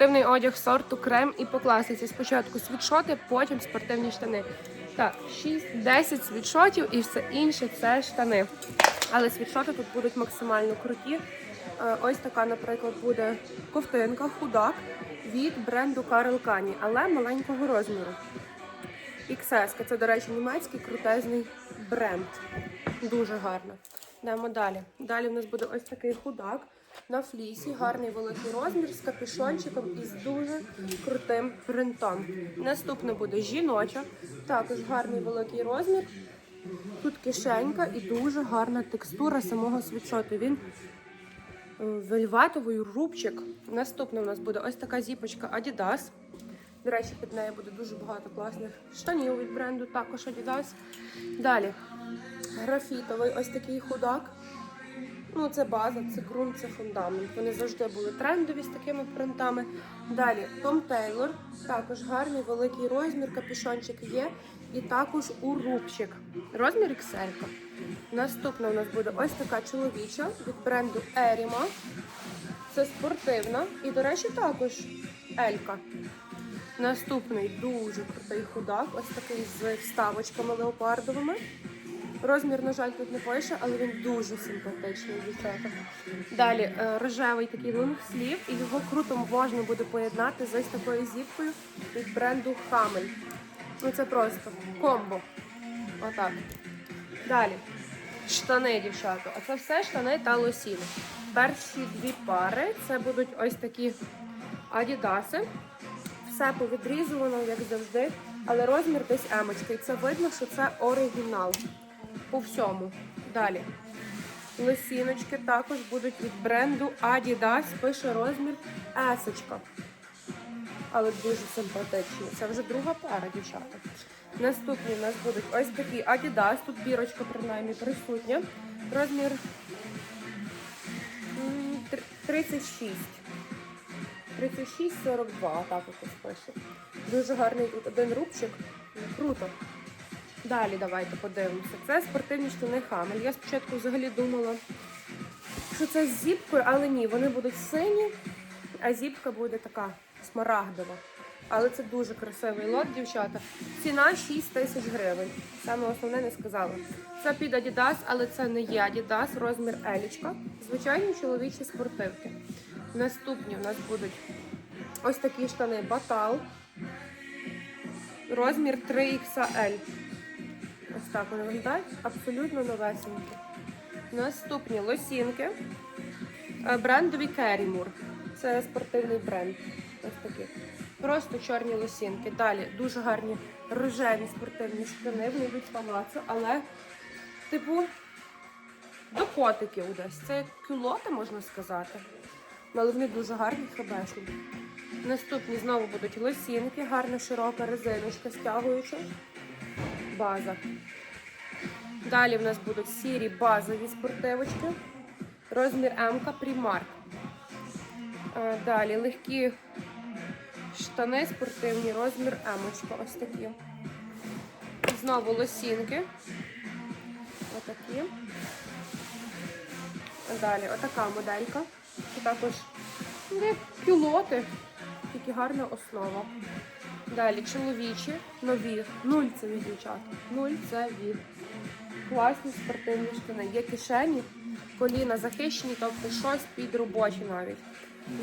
Спортивний одяг сорту крем і по класиці. Спочатку світшоти, потім спортивні штани. Так, 6-10 світшотів і все інше це штани. Але світшоти тут будуть максимально круті. Е, Ось така, наприклад, буде ковтинка, худак від бренду Карл Кані, але маленького розміру. XS, це, до речі, німецький крутезний бренд. Дуже гарно. Йдемо далі. Далі в нас буде ось такий худак на флісі, гарний великий розмір з капюшончиком і з дуже крутим принтом. Наступне буде жіноча, також гарний великий розмір. Тут кишенька і дуже гарна текстура самого світшоту. Він е, вельветовий рубчик. Наступне у нас буде ось така зіпочка Adidas. До речі, під нею буде дуже багато класних штанів від бренду, також Adidas. Далі графітовий ось такий худак. Ну, це база, це ґрунт, це фундамент. Вони завжди були трендові з такими принтами. Далі Том Тейлор, також гарний великий розмір, капюшончик є. І також у рубчик. Розмір XL. Наступна у нас буде ось така чоловіча від бренду Erima. Це спортивна. І, до речі, також Елька. Наступний дуже крутий худак, ось такий з вставочками леопардовими. Розмір, на жаль, тут не пише, але він дуже симпатичний, дівчата. Далі е, рожевий такий лонгслів, і його круто можна буде поєднати з ось такою зіпкою від бренду Хамель. Ну це просто комбо. Отак. Далі. Штани, дівчата. А це все штани та лосіни. Перші дві пари це будуть ось такі адідаси. Все повідрізувано, як завжди, але розмір десь емочка. І це видно, що це оригінал. По всьому. Далі. Лосіночки також будуть від бренду Adidas. Пише розмір есочка. Але дуже симпатичні. Це вже друга пара, дівчата. Наступні у нас будуть ось такі Adidas. Тут бірочка принаймні присутня. Розмір 36. 36-42, так якось пише. Дуже гарний тут один рубчик. Круто. Далі давайте подивимося. Це спортивні штани Хамель. Я спочатку взагалі думала, що це з зіпкою, але ні, вони будуть сині, а зіпка буде така смарагдова. Але це дуже красивий лот, дівчата. Ціна 6 тисяч гривень. Саме основне не сказала. Це під Adidas, але це не є Adidas, розмір Елічка. Звичайні чоловічі спортивки. Наступні у нас будуть ось такі штани Батал. Розмір 3XL. Ось так вони виглядають. Абсолютно новесенькі. Наступні лосінки. Е, Брендові Керімур. Це спортивний бренд. Ось такі. Просто чорні лосінки. Далі дуже гарні рожеві спортивні штани. Вони йдуть палацу, але, типу, до котиків десь. Це кюлоти, можна сказати. Але вони дуже гарні, хабесні. Наступні знову будуть лосінки, гарна широка резиночка, стягуюча. База. Далі в нас будуть сірі базові спортивочки. Розмір М Примарк. Е, Далі легкі штани спортивні, розмір М. Ось такі. Знову лосінки. Отакі. Далі отака моделька. Також ну, як тільки гарна основа. Далі чоловічі, нові, нульцеві дівчата. Нульцеві. Класні спортивні штани. Є кишені, коліна захищені, тобто щось під робочі навіть.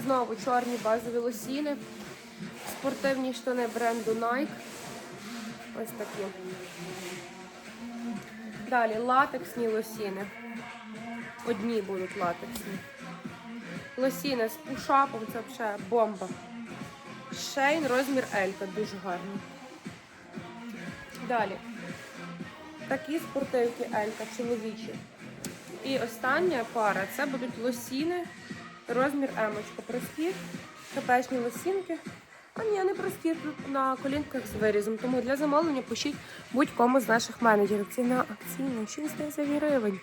Знову чорні базові лосіни, спортивні штани бренду Nike. Ось такі. Далі латексні лосіни. Одні будуть латексні. Лосіни з пушапом, це взагалі бомба. Шейн, розмір Елька, дуже гарний. Далі. Такі спортивки Елька, чоловічі. І остання пара це будуть лосіни, розмір Емочка. Прості, капечні лосінки. А ні, не прості, тут на колінках з вирізом. Тому для замовлення пишіть будь-кому з наших менеджерів. Ціна акційна 6 тисяч гривень.